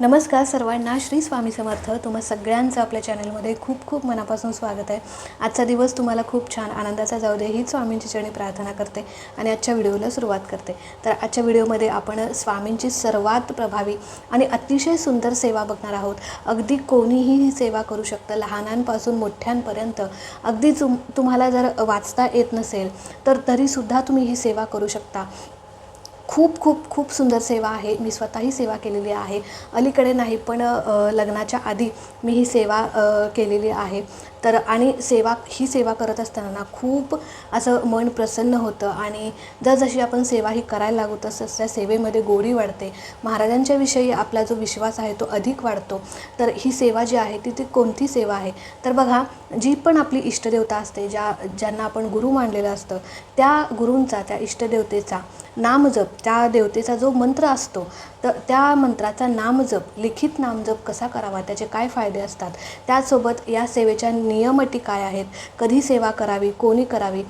नमस्कार सर्वांना श्री स्वामी समर्थ. तुम्हा सगळ्यांचं आपल्या चॅनलमध्ये खूप खूप मनापासून स्वागत आहे. आजचा दिवस तुम्हाला खूप छान आनंदाचा जाऊ दे हीच स्वामींची चरणी प्रार्थना करते आणि आजच्या व्हिडिओला सुरुवात करते. तर आजच्या व्हिडिओमध्ये आपण स्वामींची सर्वात प्रभावी आणि अतिशय सुंदर सेवा बघणार आहोत. अगदी कोणीही ही सेवा करू शकतं. लहानांपासून मोठ्यांपर्यंत. अगदी तुम तुम्हाला जर वाचता येत नसेल तर तरीसुद्धा तुम्ही ही सेवा करू शकता. खूप खूप खूप सुंदर सेवा आहे. मी स्वतःही सेवा केलेली आहे. अलीकडे नाही पण लग्नाच्या आधी मी ही सेवा केलेली आहे. तर आणि सेवा ही सेवा करत असताना ना खूप असं मन प्रसन्न होतं आणि जसजशी आपण सेवा ही करायला लागू तसं त्या सेवेमध्ये गोडी वाढते. महाराजांच्या विषयी आपला जो विश्वास आहे तो अधिक वाढतो. तर ही सेवा जी आहे ती ती कोणती सेवा आहे? तर बघा जी पण आपली इष्टदेवता असते ज्या ज्यांना आपण गुरु मानलेलं असतं त्या गुरूंचा त्या इष्टदेवतेचा नामजप त्या देवतेचा जो मंत्र असतो तर त्या मंत्राचा नामजप लिखित नामजप कसा करावा? त्याचे काय फायदे असतात? त्याचसोबत या सेवेच्या नियमटी काय आहेत? कधी सेवा करावी? कोणी करावी?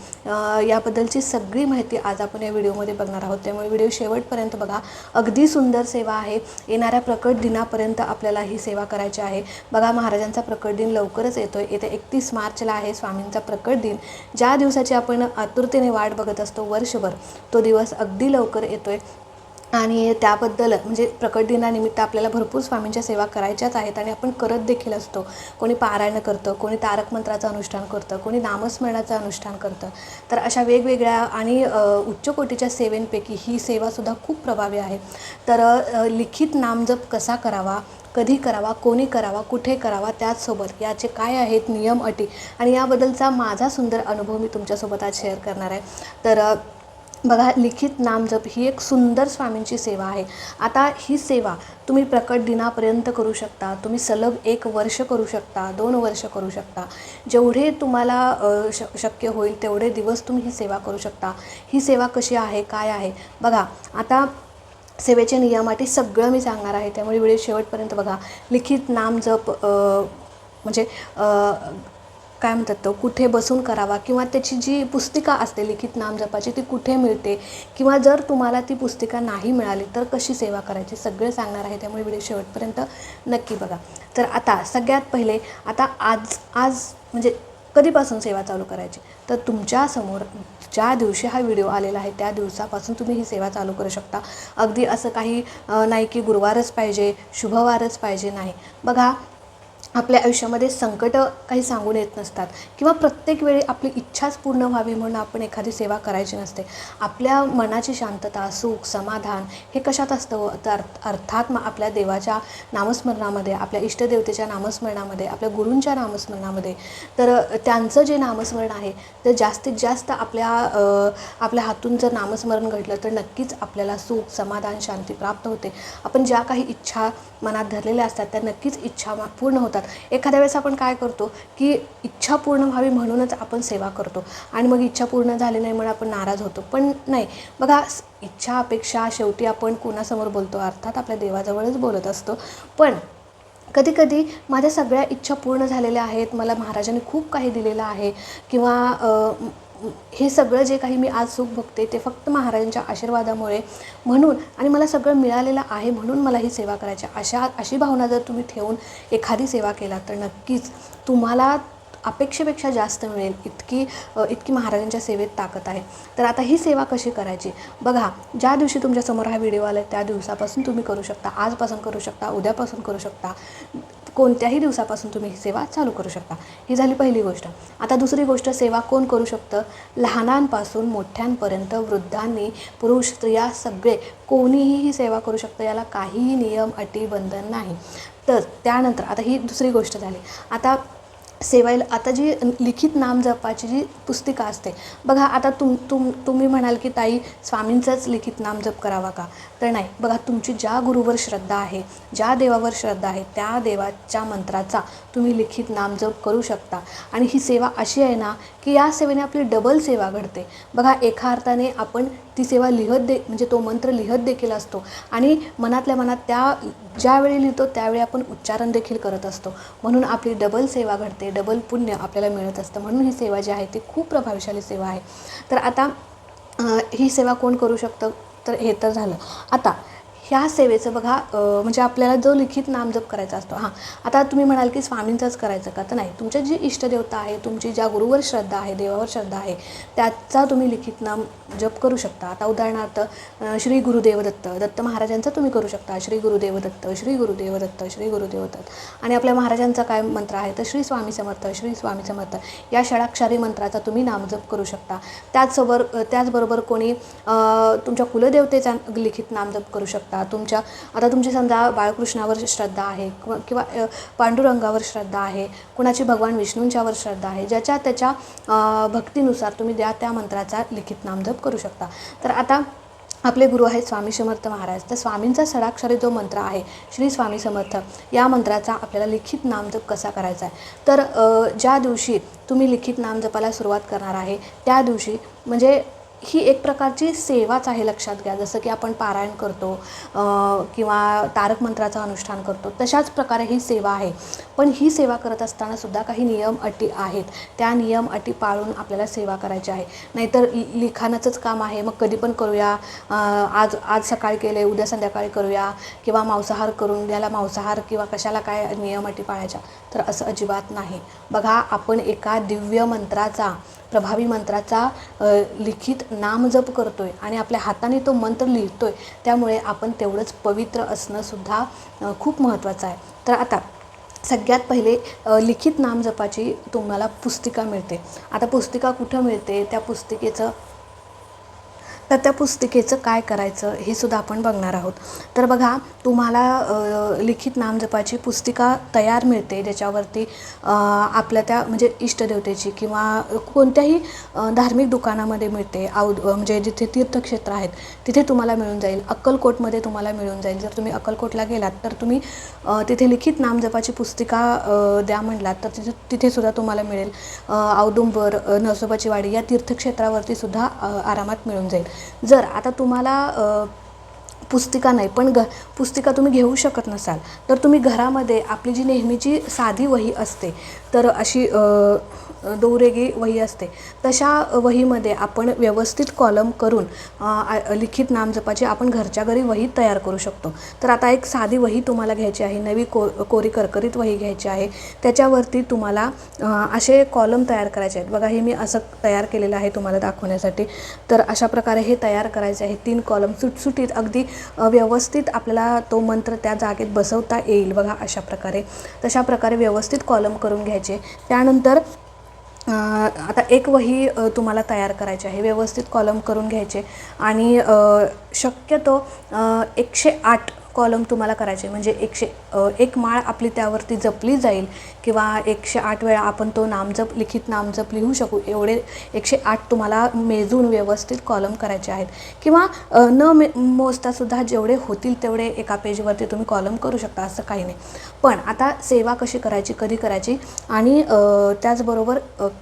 याबद्दलची सगळी माहिती आज आपण या व्हिडिओमध्ये बघणार आहोत. त्यामुळे व्हिडिओ शेवटपर्यंत बघा. अगदी सुंदर सेवा आहे. येणाऱ्या प्रकट दिनापर्यंत आपल्याला ही सेवा करायची आहे. बघा महाराजांचा प्रकट दिन लवकरच येतो आहे येत्या एकतीस मार्चला आहे स्वामींचा प्रकट दिन. ज्या दिवसाची आपण आतुरतेने वाट बघत असतो वर्षभर तो दिवस अगदी लवकर येतो आहे आणि त्याबद्दल म्हणजे प्रकट दिनानिमित्त आपल्याला भरपूर स्वामींच्या सेवा करायच्याच आहेत आणि आपण करत देखील असतो. कोणी पारायण करतं कोणी तारक मंत्राचं अनुष्ठान करतं कोणी नामस्मरणाचं अनुष्ठान करतं. तर अशा वेगवेगळ्या आणि उच्च कोटीच्या सेवेंपैकी ही सेवासुद्धा खूप प्रभावी आहे. तर लिखित नामजप कसा करावा कधी करावा कोणी करावा कुठे करावा त्याचसोबत याचे काय आहेत नियम अटी आणि याबद्दलचा माझा सुंदर अनुभव मी तुमच्यासोबत आज शेअर करणार आहे. तर बघा लिखित नामजप ही एक सुंदर स्वामींची सेवा आहे. आता ही सेवा तुम्ही प्रकट दिनापर्यंत करू शकता. तुम्ही सलग एक वर्ष करू शकता दोन वर्ष करू शकता. जेवढे तुम्हाला श शक्य होईल तेवढे दिवस तुम्ही ही सेवा करू शकता. ही सेवा कशी आहे काय आहे? बघा आता सेवेचे नियमाटी सगळं मी सांगणार आहे. त्यामुळे व्हिडिओ शेवटपर्यंत बघा. लिखित नामजप म्हणजे काय म्हणतात तो कुठे बसून करावा किंवा त्याची जी पुस्तिका असते लिखित नामजपाची ती कुठे मिळते? किंवा जर तुम्हाला ती पुस्तिका नाही मिळाली तर कशी सेवा करायची? सगळे सांगणार आहे त्यामुळे व्हिडिओ शेवटपर्यंत नक्की बघा. तर आता सगळ्यात पहिले आता आज आज म्हणजे कधीपासून सेवा चालू करायची? तर तुमच्यासमोर ज्या दिवशी हा व्हिडिओ आलेला आहे त्या दिवसापासून तुम्ही ही सेवा चालू करू शकता. अगदी असं काही नाही की गुरुवारच पाहिजे शुभवारच पाहिजे नाही. बघा आपल्या आयुष्यामध्ये संकटं काही सांगून येत नसतात. किंवा प्रत्येक वेळी आपली इच्छाच पूर्ण व्हावी म्हणून आपण एखादी सेवा करायची नसते. आपल्या मनाची शांतता सुख समाधान हे कशात असतं हो? तर अर्थात मग आपल्या देवाच्या नामस्मरणामध्ये आपल्या इष्टदेवतेच्या नामस्मरणामध्ये आपल्या गुरूंच्या नामस्मरणामध्ये. तर त्यांचं जे नामस्मरण आहे तर जास्तीत जास्त आपल्या आपल्या हातून जर नामस्मरण घडलं तर नक्कीच आपल्याला सुख समाधान शांती प्राप्त होते. आपण ज्या काही इच्छा मनात धरलेल्या असतात त्या नक्कीच इच्छा पूर्ण होतात. एखाद्या वेळेस आपण काय करतो की इच्छा पूर्ण व्हावी म्हणूनच आपण सेवा करतो. आणि मग इच्छा पूर्ण झाली नाही म्हणून आपण नाराज होतो. पण नाही बघा इच्छा अपेक्षा शेवटी आपण कोणासमोर बोलतो अर्थात आपल्या देवाजवळच बोलत असतो. पण कधी कधी माझ्या सगळ्या इच्छा पूर्ण झालेल्या आहेत मला महाराजांनी खूप काही दिलेलं आहे. किंवा हे सगळं जे काही मी आज सुख बघते ते फक्त महाराजांच्या आशीर्वादामुळे म्हणून आणि मला सगळं मिळालेलं आहे म्हणून मला ही सेवा करायची अशा अशी भावना जर तुम्ही ठेवून एखादी सेवा केला तर नक्कीच तुम्हाला अपेक्षेपेक्षा जास्त मिळेल इतकी इतकी महाराजांच्या सेवेत ताकद आहे. तर आता ही सेवा कशी करायची? बघा ज्या दिवशी तुमच्यासमोर हा व्हिडिओ आला त्या दिवसापासून तुम्ही करू शकता आजपासून करू शकता उद्यापासून करू शकता कोणत्याही दिवसापासून तुम्ही ही सेवा चालू करू शकता. ही झाली पहिली गोष्ट. आता दुसरी गोष्ट सेवा कोण करू शकतं? लहानांपासून मोठ्यांपर्यंत वृद्धांनी पुरुष स्त्रिया सगळे कोणीही ही सेवा करू शकतं याला काहीही नियम अटी बंधन नाही. तर त्यानंतर आता ही दुसरी गोष्ट झाली. आता सेवाईल आता जी लिखित नाम जपाची जी पुस्तिका असते बघा आता तुम तुम तुम्ही म्हणाल की ताई स्वामींचंच लिखित नाम जप करावा का? तर नाही बघा तुमची ज्या गुरुवर श्रद्धा आहे ज्या देवावर श्रद्धा आहे त्या देवाच्या मंत्राचा तुम्ही लिखित नामजप करू शकता. आणि ही सेवा अशी आहे ना की या सेवेने आपली डबल सेवा घडते. बघा एका अर्थाने आपण ती सेवा लिहत दे म्हणजे तो मंत्र लिहत देखील असतो. आणि मनातल्या मनात त्या ज्यावेळी लिहितो त्यावेळी आपण उच्चारण देखील करत असतो. म्हणून आपली डबल सेवा घडते डबल पुण्य आपल्याला मिळत असतं. म्हणून ही सेवा जी आहे ती खूप प्रभावशाली सेवा आहे. तर आता ही सेवा कोण करू शकतं? तर हे तर झालं. आता ह्या सेवेचं बघा म्हणजे आपल्याला जो लिखित नामजप करायचा असतो हां. आता तुम्ही म्हणाल की स्वामींचाच करायचं का? तर नाही. तुमच्या जी इष्टदेवता आहे तुमची ज्या गुरुवर श्रद्धा आहे देवावर श्रद्धा आहे त्याचा तुम्ही लिखित नाम जप करू शकता. आता उदाहरणार्थ श्री गुरुदेवदत्त दत्त महाराजांचा तुम्ही करू शकता. श्री गुरुदेवदत्त श्री गुरुदेवदत्त श्री गुरुदेवदत्त. आणि आपल्या महाराजांचा काय मंत्र आहे? तर श्री स्वामी समर्थ श्री स्वामी समर्थ. या षडाक्षरी मंत्राचा तुम्ही नामजप करू शकता. त्याचबरोबर त्याचबरोबर कोणी तुमच्या कुलदेवतेचा लिखित नामजप करू शकता. तुमच्या आता तुमची समजा बाळकृष्णावर श्रद्धा आहे किंवा पांडुरंगावर श्रद्धा आहे कुणाची भगवान विष्णूंच्यावर श्रद्धा आहे ज्याच्या त्याच्या भक्तीनुसार तुम्ही त्या त्या मंत्राचा लिखित नामजप करू शकता. तर आता आपले गुरु आहेत स्वामी समर्थ महाराज. तर स्वामींचा सडाक्षरी जो मंत्र आहे श्री स्वामी समर्थ या मंत्राचा आपल्याला लिखित नामजप कसा करायचा आहे? तर ज्या दिवशी तुम्ही लिखित नामजपाला सुरुवात करणार आहे त्या दिवशी म्हणजे ही एक प्रकारची सेवाच आहे लक्षात घ्या. जसं की आपण पारायण करतो किंवा तारक मंत्राचं अनुष्ठान करतो तशाच प्रकारे ही सेवा आहे. पण ही सेवा करत असताना सुद्धा काही नियम अटी आहेत. त्या नियम अटी पाळून आपल्याला सेवा करायची आहे. नाहीतर लि- लिखाणाचंच काम आहे. मग कधी पण करूया आज आज सकाळी केले उद्या संध्याकाळी करूया किंवा मांसाहार करून द्यायला मांसाहार किंवा कशाला काय नियम अटी पाळायच्या तर असं अजिबात नाही. बघा आपण एका दिव्य मंत्राचा प्रभावी मंत्राचा लिखित नामजप करतो आहे आणि आपल्या हाताने तो मंत्र लिहितो आहे त्यामुळे आपण तेवढंच पवित्र असणंसुद्धा खूप महत्त्वाचं आहे. तर आता सगळ्यात पहिले लिखित नामजपाची तुम्हाला पुस्तिका मिळते. आता पुस्तिका कुठं मिळते? त्या पुस्तिकेचं तर त्या पुस्तिकेचं काय करायचं हे सुद्धा आपण बघणार आहोत. तर बघा तुम्हाला लिखित नामजपाची पुस्तिका तयार मिळते ज्याच्यावरती आपल्या त्या म्हणजे इष्टदेवतेची किंवा कोणत्याही धार्मिक दुकानामध्ये मिळते. औद म्हणजे जिथे तीर्थक्षेत्र आहेत तिथे तुम्हाला मिळून जाईल. अक्कलकोटमध्ये तुम्हाला मिळून जाईल. जर तुम्ही अक्कलकोटला गेलात तर तुम्ही तिथे लिखित नामजपाची पुस्तिका द्या म्हणलात तर तिथे तिथे सुद्धा तुम्हाला मिळेल. औदुंबर नरसोबाची वाडी या तीर्थक्षेत्रावरती सुद्धा आरामात मिळून जाईल. जर आता तुम्हाला पुस्तिका नाही पण घ पुस्तिका तुम्ही घेऊ शकत नसाल. तर तुम्ही घरामध्ये आपली जी नेहमीची साधी वही असते तर अशी दोरेगी वही असते तशा वहीमध्ये आपण व्यवस्थित कॉलम करून लिखित नामजपाची आपण घरच्या घरी वही तयार करू शकतो. तर आता एक साधी वही तुम्हाला घ्यायची आहे नवी को कोरी करकरीत वही घ्यायची आहे. त्याच्यावरती तुम्हाला असे कॉलम तयार करायचे आहेत. बघा हे मी असं तयार केलेलं आहे तुम्हाला दाखवण्यासाठी. तर अशा प्रकारे हे तयार करायचे आहे. तीन कॉलम सुटसुटीत अगदी व्यवस्थित आपल्याला तो मंत्र त्या जागेत बसवता येईल बघा अशा प्रकारे. तशा प्रकारे व्यवस्थित कॉलम करून घ्यायचे. त्यानंतर आता एक वही तुम्हाला तयार करायची आहे. व्यवस्थित कॉलम करून घ्यायचे. आणि शक्यतो एकशे आठ कॉलम तुम्हाला करायचे. म्हणजे एकशे एक माळ आपली त्यावरती जपली जाईल. किंवा एकशे आठ वेळा आपण तो नामजप लिखित नामजप लिहू शकू. एवढे एकशे आठ तुम्हाला मेजून व्यवस्थित कॉलम करायचे आहेत. किंवा न मे मोजतासुद्धा जेवढे होतील तेवढे एका पेजवरती तुम्ही कॉलम करू शकता असं काही नाही. पण आता सेवा कशी करायची कधी करायची आणि त्याचबरोबर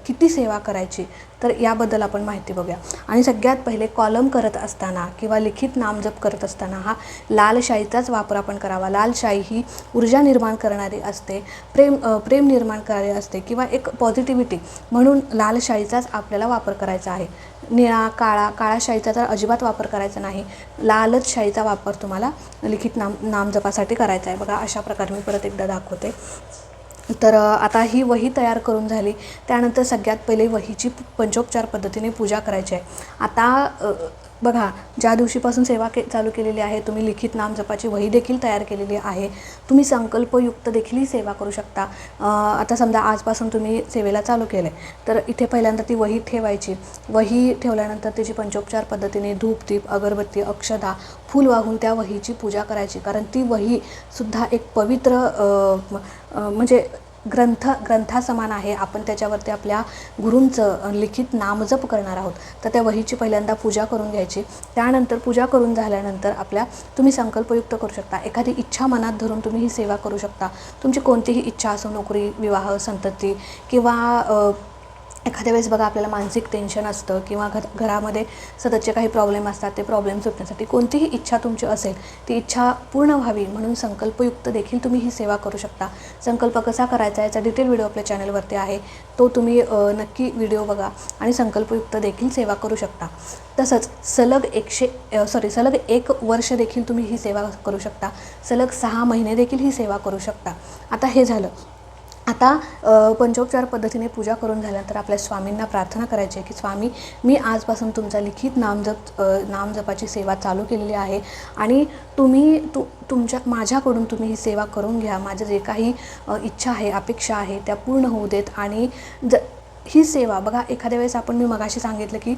किती सेवा करायची तर याबद्दल आपण माहिती बघूया. आणि सगळ्यात पहिले कॉलम करत असताना किंवा लिखित नामजप करत असताना हा लाल शाईचाच वापर आपण करावा. लाल शाई ही ऊर्जा निर्माण करणारी असते. प्रेम प्रेम प्रेम निर्माण करायचे असते किंवा एक पॉझिटिव्हिटी म्हणून लाल शाईचाच आपल्याला वापर करायचा आहे. निळा काळा काळा शाईचा तर अजिबात वापर करायचा नाही. लालच शाईचा वापर तुम्हाला लिखित नाम नामजपासाठी करायचा आहे. बघा अशा प्रकारे मी परत एकदा दाखवते. तर आता ही वही तयार करून झाली. त्यानंतर सगळ्यात पहिले वहीची पंचोपचार पद्धतीने पूजा करायची आहे. आता बघा ज्या दिवशीपासून सेवा के चालू केलेली आहे तुम्ही लिखित नाम जपाची वही देखील तयार केलेली आहे. तुम्ही संकल्पयुक्त देखील ही सेवा करू शकता. आता समजा आजपासून तुम्ही सेवेला चालू केलं आहे तर इथे पहिल्यांदा ती वही ठेवायची. वही ठेवल्यानंतर त्याची पंचोपचार पद्धतीने धूप दीप अगरबत्ती अक्षदा फूल वाहून त्या वहीची पूजा करायची. कारण ती वहीसुद्धा एक पवित्र म्हणजे ग्रंथ ग्रंथासमान आहे. आपण त्याच्यावरती आपल्या गुरूंचं लिखित नामजप करणार आहोत. तर त्या वहीची पहिल्यांदा पूजा करून घ्यायची. त्यानंतर पूजा करून झाल्यानंतर आपल्या तुम्ही संकल्पयुक्त करू शकता. एखादी इच्छा मनात धरून तुम्ही ही सेवा करू शकता. तुमची कोणतीही इच्छा असो नोकरी विवाह संतती किंवा एखाद्या वेळेस बघा आपल्याला मानसिक टेन्शन असतं किंवा घर घरामध्ये सततचे काही प्रॉब्लेम असतात ते प्रॉब्लेम सुटण्यासाठी कोणतीही इच्छा तुमची असेल ती इच्छा पूर्ण व्हावी म्हणून संकल्पयुक्त देखील तुम्ही ही सेवा करू शकता. संकल्प कसा करायचा याचा डिटेल व्हिडिओ आपल्या चॅनलवरती आहे. तो तुम्ही नक्की व्हिडिओ बघा आणि संकल्पयुक्त देखील सेवा करू शकता. तसंच सलग एकशे सॉरी सलग एक वर्ष देखील तुम्ही ही सेवा करू शकता. सलग सहा महिने देखील ही सेवा करू शकता. आता हे झालं. आता पंचोपचार पद्धतीने पूजा करून झाल्यानंतर आपल्या स्वामींना प्रार्थना करायची आहे की स्वामी मी आजपासून तुमचा लिखित नामजप नामजपाची सेवा चालू केलेली आहे आणि तुम्ही तु तुमच्या माझ्याकडून तुम्ही ही सेवा करून घ्या. माझं जे काही इच्छा आहे अपेक्षा आहे त्या पूर्ण होऊ देत आणि ज ही सेवा बघा एखाद्या वेळेस आपण मी मगाशी सांगितलं की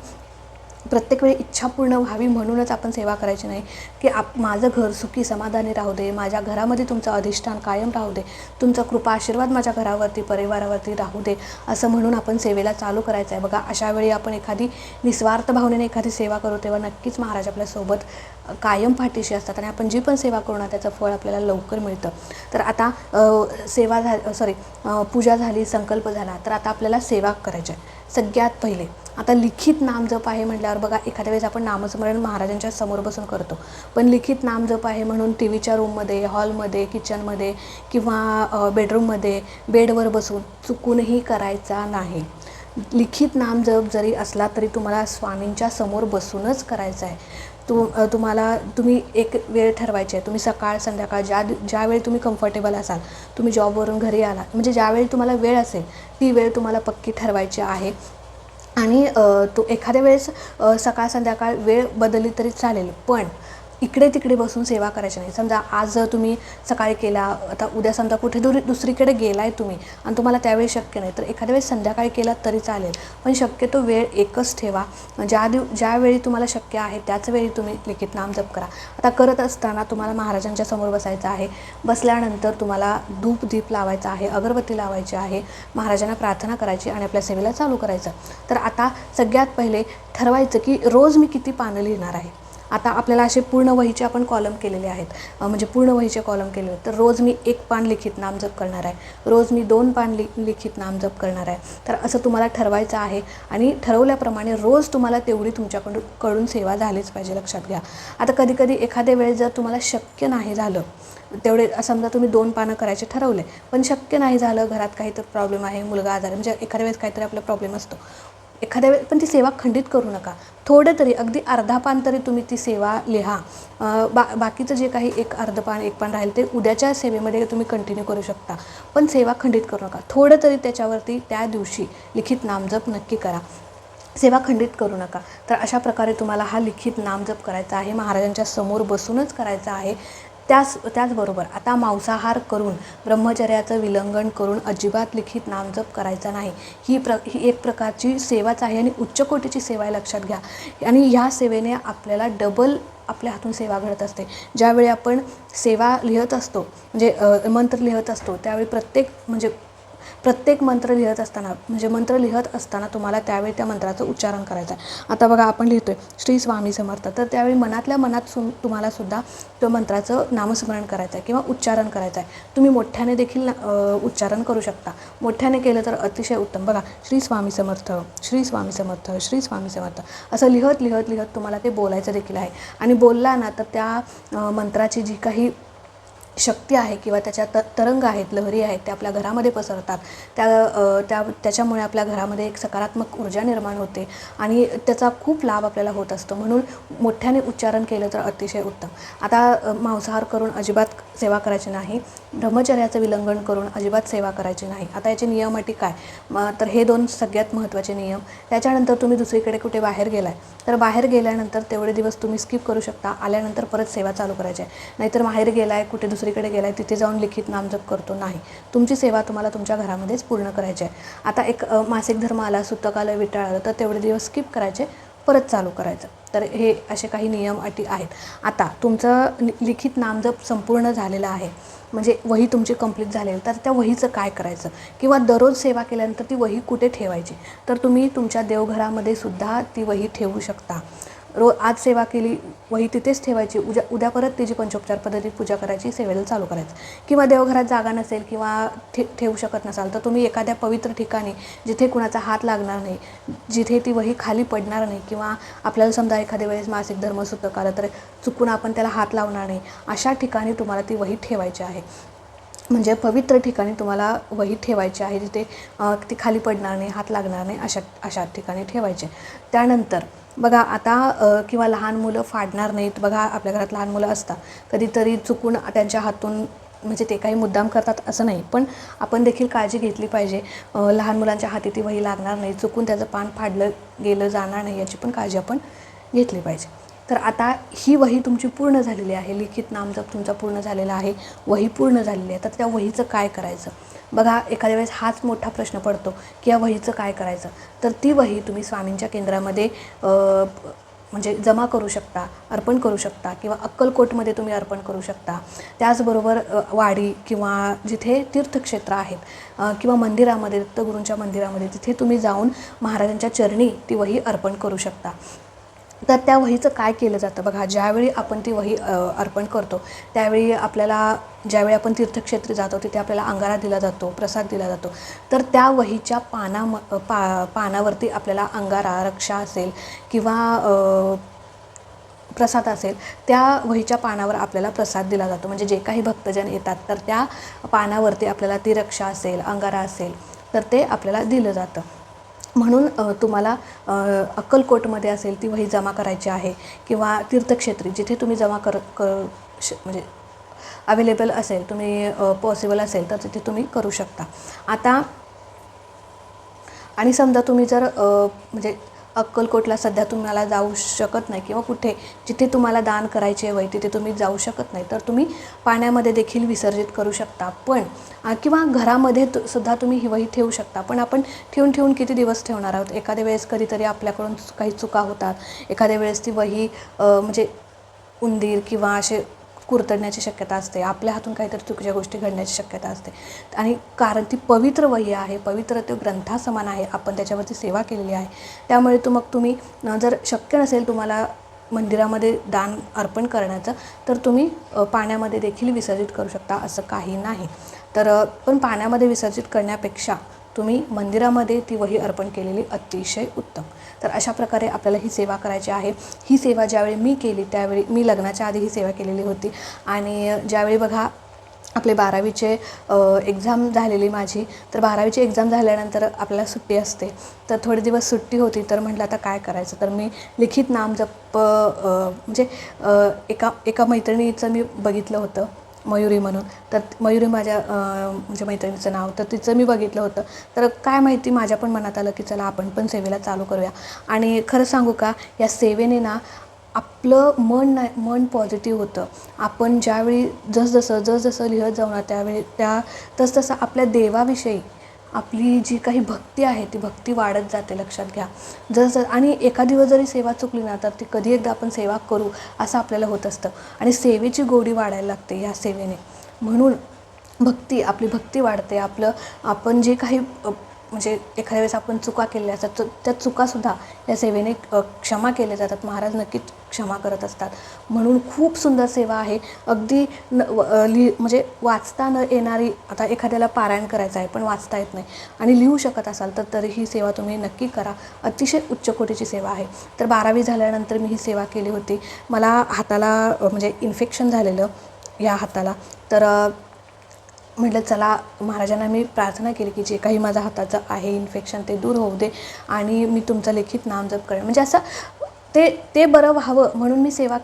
प्रत्येक वेळी इच्छा पूर्ण व्हावी म्हणूनच आपण सेवा करायची नाही. की आप माझं घर सुखी समाधानी राहू दे माझ्या घरामध्ये तुमचं अधिष्ठान कायम राहू दे तुमचा कृपा आशीर्वाद माझ्या घरावरती परिवारावरती राहू दे असं म्हणून आपण सेवेला चालू करायचं आहे. बघा अशा वेळी आपण एखादी निस्वार्थ भावनेने एखादी सेवा करू तेव्हा नक्कीच महाराज आपल्यासोबत कायम पाठीशी असतात आणि आपण जी पण सेवा करू ना त्याचं फळ आपल्याला लवकर मिळतं. तर आता सेवा झा सॉरी पूजा झाली संकल्प झाला तर आता आपल्याला सेवा करायची आहे. सगळ्यात पहिले आता लिखित नामजप आहे म्हटल्यावर बघा एखाद्या वेळेस आपण नामस्मरण महाराजांच्या समोर बसून करतो. पण लिखित नामजप आहे म्हणून टी व्हीच्या रूममध्ये हॉलमध्ये किचनमध्ये किंवा बेडरूममध्ये बेडवर बसून चुकूनही करायचा नाही. लिखित नामजप जरी असला तरी तुम्हाला स्वामींच्या समोर बसूनच करायचा आहे. तू तुम्हाला तुम्ही एक वेळ ठरवायची आहे. तुम्ही सकाळ संध्याकाळ ज्या ज्यावेळी तुम्ही कम्फर्टेबल असाल तुम्ही जॉबवरून घरी आला म्हणजे ज्यावेळी तुम्हाला वेळ असेल ती वेळ तुम्हाला पक्की ठरवायची आहे. आणि तो एखाद्या वेळेस सकाळ संध्याकाळ वेळ बदलली तरी चालेल. पण इकडे तिकडे बसून सेवा करायची नाही. समजा आज जर तुम्ही सकाळी केला आता उद्या समजा कुठे दुरी दुसरीकडे गेलाय तुम्ही आणि तुम्हाला त्यावेळी शक्य नाही तर एखाद्या वेळेस संध्याकाळी केलात तरी चालेल. पण शक्यतो वेळ एकच ठेवा. ज्या दिव ज्यावेळी तुम्हाला शक्य आहे त्याच वेळी तुम्ही लिखित नाम जप करा. आता करत असताना तुम्हाला महाराजांच्या समोर बसायचं आहे. बसल्यानंतर तुम्हाला धूप दीप लावायचा आहे अगरबत्ती लावायची आहे. महाराजांना प्रार्थना करायची आणि आपल्या सेवेला चालू करायचं. तर आता सगळ्यात पहिले ठरवायचं की रोज मी किती पानं लिहिणार आहे? आता आपल्याला असे पूर्ण वहीचे आपण कॉलम केलेले आहेत. म्हणजे पूर्ण वहीचे कॉलम केलेले आहेत. तर रोज मी एक पान लिखित नामजप करणार आहे. रोज मी दोन पान लि लिखित नामजप करणार आहे. तर असं तुम्हाला ठरवायचं आहे आणि ठरवल्याप्रमाणे रोज तुम्हाला तेवढी तुमच्याकडून कडून सेवा झालीच पाहिजे लक्षात घ्या. आता कधीकधी एखाद्या वेळेस जर तुम्हाला शक्य नाही झालं तेवढे समजा तुम्ही दोन पानं करायचे ठरवले पण शक्य नाही झालं घरात काहीतरी प्रॉब्लेम आहे मुलगा आजार म्हणजे एखाद्या वेळेस काहीतरी आपला प्रॉब्लेम असतो. एखाद्या वेळेस पण ती सेवा खंडित करू नका. थोडं तरी अगदी अर्धा पान तरी तुम्ही ती सेवा लिहा. बा बाकीचं जे काही एक अर्ध पान एक पान राहील ते उद्याच्या सेवेमध्ये तुम्ही कंटिन्यू करू शकता. पण सेवा खंडित करू नका. थोडं तरी त्याच्यावरती त्या दिवशी लिखित नामजप नक्की करा. सेवा खंडित करू नका. तर अशा प्रकारे तुम्हाला हा लिखित नामजप करायचा आहे. महाराजांच्या समोर बसूनच करायचा आहे. त्याच त्याचबरोबर आता मांसाहार करून ब्रह्मचर्याचं विलंघन करून अजिबात लिखित नामजप करायचा नाही. ही प्र ही एक प्रकारची सेवाच आहे आणि उच्च कोटीची सेवा आहे लक्षात घ्या. आणि ह्या सेवेने आपल्याला डबल आपल्या हातून सेवा घडत असते. ज्यावेळी आपण सेवा लिहत असतो म्हणजे मंत्र लिहत असतो त्यावेळी प्रत्येक म्हणजे प्रत्येक मंत्र लिहत असताना म्हणजे मंत्र लिहत असताना तुम्हाला त्यावेळी त्या मंत्राचं उच्चारण करायचं आहे. आता बघा आपण लिहितोय श्री स्वामी समर्थ. तर त्यावेळी मनातल्या मनात सु तुम्हाला सुद्धा त्या मंत्राचं नामस्मरण करायचं आहे किंवा उच्चारण करायचं आहे. तुम्ही मोठ्याने देखील उच्चारण करू शकता. मोठ्याने केलं तर अतिशय उत्तम. बघा श्री स्वामी समर्थ श्री स्वामी समर्थ श्री स्वामी समर्थ. असं लिहत लिहत लिहत तुम्हाला ते बोलायचं देखील आहे. आणि बोलला ना तर त्या मंत्राची जी काही शक्ती आहे किंवा त्याच्या त तरंग आहेत लहरी आहेत त्या आपल्या घरामध्ये पसरतात. त्या त्या त्याच्यामुळे आपल्या घरामध्ये एक सकारात्मक ऊर्जा निर्माण होते आणि त्याचा खूप लाभ आपल्याला होत असतो. म्हणून मोठ्याने उच्चारण केलं तर अतिशय उत्तम. आता मांसाहार करून अजिबात सेवा करायची नाही. ब्रह्मचर्याचं विलंघन करून अजिबात सेवा करायची नाही. आता याचे नियम अटी काय? तर हे दोन सगळ्यात महत्त्वाचे नियम. त्याच्यानंतर तुम्ही दुसरीकडे कुठे बाहेर गेलाय तर बाहेर गेल्यानंतर तेवढे दिवस तुम्ही स्किप करू शकता. आल्यानंतर परत सेवा चालू करायची आहे. नाहीतर बाहेर गेलाय कुठे दुसरी दुसरीकडे आहे तिथे जाऊन लिखित नामजप करतो. नाही. तुमची सेवा तुम्हाला तुमच्या घरामध्येच पूर्ण करायची आहे. आता एक मासिक धर्म आला सुतकालय विटाळ आलं तर तेवढे दिवस स्किप करायचे परत चालू करायचं. तर हे असे काही नियम अटी आहेत. आता तुमचं लि- लिखित नामजप संपूर्ण झालेलं आहे. म्हणजे वही तुमची कंप्लीट झालेली तर त्या वहीचं काय करायचं? किंवा दररोज सेवा केल्यानंतर ती वही कुठे ठेवायची? तर तुम्ही तुमच्या देवघरामध्ये सुद्धा ती वही ठेवू शकता. रो आज सेवा केली वही तिथेच ठेवायची. उद्या उद्या परत तिची पंचोपचार पद्धतीत पूजा करायची सेवेला चालू करायचं. किंवा देवघरात जागा नसेल किंवा ठे ठेवू शकत नसाल तर तुम्ही एखाद्या पवित्र ठिकाणी जिथे कुणाचा हात लागणार नाही जिथे ती वही खाली पडणार नाही किंवा आपल्याला समजा एखाद्या वेळेस मासिक धर्म सुतक आलं तर चुकून आपण त्याला हात लावणार नाही अशा ठिकाणी तुम्हाला ती वही ठेवायची आहे. म्हणजे पवित्र ठिकाणी तुम्हाला वही ठेवायची आहे जिथे ती खाली पडणार नाही हात लागणार नाही अशा अशा ठिकाणी ठेवायचे. त्यानंतर बघा आता किंवा लहान मुलं फाडणार नाहीत बघा आपल्या घरात लहान मुलं असतात कधीतरी चुकून त्यांच्या हातून म्हणजे ते काही मुद्दाम करतात असं नाही. पण आपण देखील काळजी घेतली पाहिजे. लहान मुलांच्या हाती ती वही लागणार नाही चुकून त्याचं पान फाडलं गेलं जाणार नाही याची पण काळजी आपण घेतली पाहिजे. तर आता ही वही तुमची पूर्ण झालेली आहे. लिखित नामजप तुमचा पूर्ण झालेला आहे. वही पूर्ण झालेली आहे. तर त्या वहीचं काय करायचं? बघा एखाद्या वेळेस हाच मोठा प्रश्न पडतो की या वहीचं काय करायचं? तर ती वही तुम्ही स्वामींच्या केंद्रामध्ये म्हणजे जमा करू शकता अर्पण करू शकता किंवा अक्कलकोटमध्ये तुम्ही अर्पण करू शकता. त्याचबरोबर वाडी किंवा जिथे तीर्थक्षेत्र आहेत किंवा मंदिरामध्ये दत्तगुरूंच्या मंदिरामध्ये तिथे तुम्ही जाऊन महाराजांच्या चरणी ती वही अर्पण करू शकता. तर त्या वहीचं काय केलं जातं? बघा ज्यावेळी आपण ती वही अर्पण करतो त्यावेळी आपल्याला ज्यावेळी आपण तीर्थक्षेत्री जातो तिथे आपल्याला अंगारा दिला जातो प्रसाद दिला जातो. तर त्या वहीच्या पाना पा पानावरती आपल्याला अंगारा रक्षा असेल किंवा प्रसाद असेल त्या वहीच्या पानावर आपल्याला प्रसाद दिला जातो. म्हणजे जे काही भक्तजन येतात तर त्या पानावरती आपल्याला ती रक्षा असेल अंगारा असेल तर ते आपल्याला दिलं जातं. म्हणून तुम्हाला अक्कलकोटमध्ये असेल ती वही जमा करायची आहे किंवा तीर्थक्षेत्री जिथे तुम्ही जमा कर कर श म्हणजे अवेलेबल असेल तुम्ही पॉसिबल असेल तर तिथे तुम्ही करू शकता. आता आणि समजा तुम्ही जर म्हणजे अक्कलकोटला सध्या तुम्हाला जाऊ शकत नाही किंवा कुठे जिथे तुम्हाला दान करायचे वय तिथे तुम्ही जाऊ शकत नाही. तर तुम्ही पाण्यामध्ये देखील विसर्जित करू शकता. पण किंवा घरामध्ये तु- सुद्धा तुम्ही हिवही ठेवू शकता. पण आपण ठेवून ठेवून किती दिवस ठेवणार आहोत? एखाद्या वेळेस कधीतरी आपल्याकडून काही चुका होतात. एखाद्या वेळेस ती वही म्हणजे उंदीर किंवा असे कुरतडण्याची शक्यता असते आपल्या हातून काहीतरी चुकीच्या गोष्टी घडण्याची शक्यता असते. आणि कारण ती पवित्र वही आहे पवित्र ते ग्रंथासमान आहे आपण त्याच्यावरती सेवा केलेली आहे. त्यामुळे तू मग तुम्ही जर शक्य नसेल तुम्हाला मंदिरामध्ये दान अर्पण करण्याचं तर तुम्ही पाण्यामध्ये देखील विसर्जित करू शकता असं काही नाही. तर पण पाण्यामध्ये विसर्जित करण्यापेक्षा तुम्ही मंदिरामध्ये ती वही अर्पण केलेली अतिशय उत्तम. तर अशा प्रकारे आपल्याला ही सेवा करायची आहे. ही सेवा ज्यावेळी मी केली त्यावेळी मी लग्नाच्या आधी ही सेवा केलेली होती. आणि ज्यावेळी बघा आपले बारावीचे एक्झाम झालेली माझी तर बारावीची एक्झाम झाल्यानंतर आपल्याला सुट्टी असते. तर थोडे दिवस सुट्टी होती तर म्हटलं आता काय करायचं? तर मी लिखित नाम जप म्हणजे एका एका मैत्रिणीचं मी बघितलं होतं. मयुरी म्हणून. तर मयुरी माझ्या म्हणजे मैत्रिणीचं नाव तर तिचं मी बघितलं होतं. तर काय माहिती माझ्या पण मनात आलं की चला आपण पण सेवेला चालू करूया. आणि खरं सांगू का या सेवेने ना आपलं मन नाही मन पॉझिटिव्ह होतं. आपण ज्यावेळी जसजसं जसजसं लिहत जाऊ ना त्यावेळी त्या तसतसं आपल्या देवाविषयी आपली जी काही भक्ती आहे ती भक्ती वाढत जाते लक्षात घ्या. जसं आणि एका दिवस जरी सेवा चुकली ना तर ती कधी एकदा आपण सेवा करू असं आपल्याला होत असतं. आणि सेवेची गोडी वाढायला लागते या सेवेने. म्हणून भक्ती आपली भक्ती वाढते. आपलं आपण जे काही म्हणजे एखाद्या वेळेस आपण चुका केलेल्या असतात तर त्या चुकासुद्धा या सेवेने क्षमा केल्या जातात. महाराज नक्कीच क्षमा करत असतात. म्हणून खूप सुंदर सेवा आहे. अगदी न व- म्हणजे वाचता न येणारी आता एखाद्याला पारायण करायचं आहे पण वाचता येत नाही आणि लिहू शकत असाल तर तरी ही सेवा तुम्ही नक्की करा. अतिशय उच्च कोटीची सेवा आहे. तर बारावी झाल्यानंतर मी ही सेवा केली होती. मला हाताला म्हणजे इन्फेक्शन झालेलं या हाताला. तर म्हटलं चला महाराजांना मी प्रार्थना केली की जे काही माझ्या हाताचं आहे इन्फेक्शन ते दूर होऊ दे आणि मी तुमचं लिखित नामजप करेन. म्हणजे असं ते ते बरं व्हावं म्हणून मी सेवा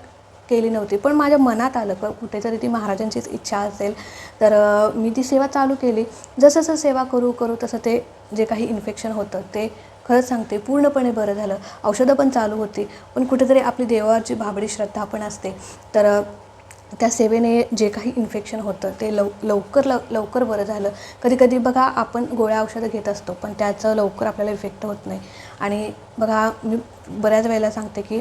केली नव्हती. पण माझ्या मनात आलं का कुठेतरी ती महाराजांचीच इच्छा असेल तर मी ती सेवा चालू केली. जसं सेवा करू करू तसं ते जे काही इन्फेक्शन होतं ते खरंच सांगते पूर्णपणे बरं झालं. औषधं पण चालू होती पण कुठेतरी आपली देवाची भाबडी श्रद्धा पण असते. तर त्या सेवेने जे काही इन्फेक्शन होतं ते लव लवकर लव लवकर बरं झालं. कधी कधी बघा आपण गोळ्या औषधं घेत असतो पण त्याचं लवकर आपल्याला इफेक्ट होत नाही. आणि बघा मी बऱ्याच वेळेला सांगते की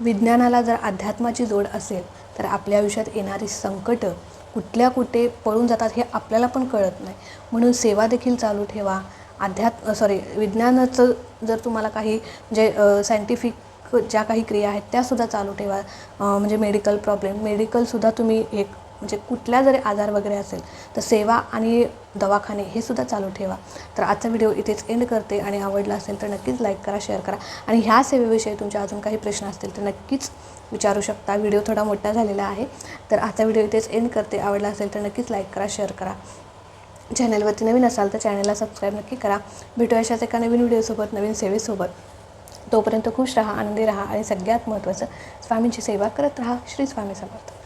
विज्ञानाला जर अध्यात्माची जोड असेल तर आपल्या आयुष्यात येणारी संकटं कुठल्या कुठे पळून जातात हे आपल्याला पण कळत नाही. म्हणून सेवा देखील चालू ठेवा. अध्यात्म सॉरी विज्ञानाचं जर तुम्हाला काही म्हणजे सायंटिफिक ज्या काही क्रिया आहेत त्यासुद्धा चालू ठेवा. म्हणजे मेडिकल प्रॉब्लेम मेडिकलसुद्धा तुम्ही एक म्हणजे कुठल्या जरी आजार वगैरे असेल तर सेवा आणि दवाखाने हे सुद्धा चालू ठेवा. तर आजचा व्हिडिओ इथेच एंड करते आणि आवडला असेल तर नक्कीच लाईक करा शेअर करा. आणि ह्या सेवेविषयी तुमचे अजून काही प्रश्न असतील तर नक्कीच विचारू शकता. व्हिडिओ थोडा मोठा झालेला आहे. तर आजचा व्हिडिओ इथेच एंड करते. आवडला असेल तर नक्कीच लाईक करा शेअर करा. चॅनलवरती नवीन असाल तर चॅनलला सबस्क्राईब नक्की करा. भेटू अशाच एका नवीन व्हिडिओसोबत नवीन सेवेसोबत. तोपर्यंत खुश राहा आनंदी राहा आणि सगळ्यात महत्त्वाचं स्वामींची सेवा करत राहा. श्री स्वामी समर्थ.